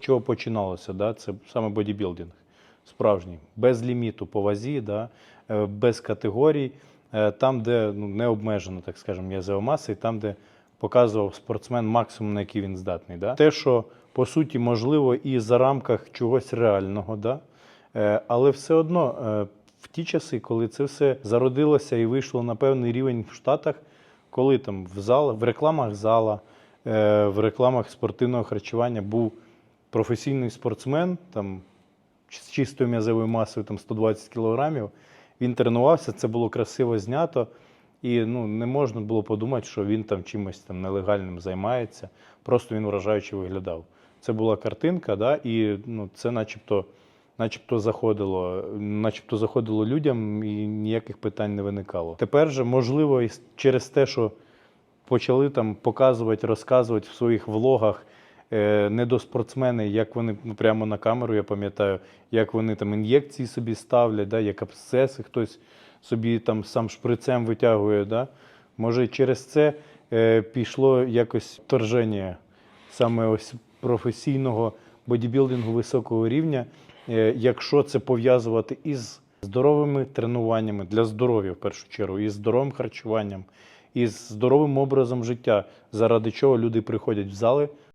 Чого починалося? Да? Це саме бодібілдинг справжній, без ліміту по вазі, да? е, без категорій, е, там, де ну, не обмежено, так скажемо, м'язова маса, і там, де показував спортсмен максимум, на який він здатний. Да? Те, що по суті можливо і за рамках чогось реального, да? Е, але все одно в ті часи, коли це все зародилося і вийшло на певний рівень в Штатах, коли там в зал, в рекламах зала, в рекламах спортивного харчування був професійний спортсмен, там з чистою м'язовою масою там 120 кілограмів. Він тренувався, це було красиво знято, і ну, не можна було подумати, що він там чимось там нелегальним займається. Просто він вражаюче виглядав. Це була картинка, да, і ну, це начебто, начебто заходило, начебто заходило людям і ніяких питань не виникало. Тепер же, можливо, через те, що почали там показувати, розказувати в своїх влогах недоспортсмени, як вони ну, прямо на камеру, я пам'ятаю, як вони там ін'єкції собі ставлять, да, як абсцеси, хтось собі там сам шприцем витягує. Да. Може, через це е, пішло якось торження саме ось професійного бодібілдингу високого рівня, е, якщо це пов'язувати із здоровими тренуваннями для здоров'я в першу чергу, із здоровим харчуванням, із здоровим образом життя, заради чого люди приходять в зали,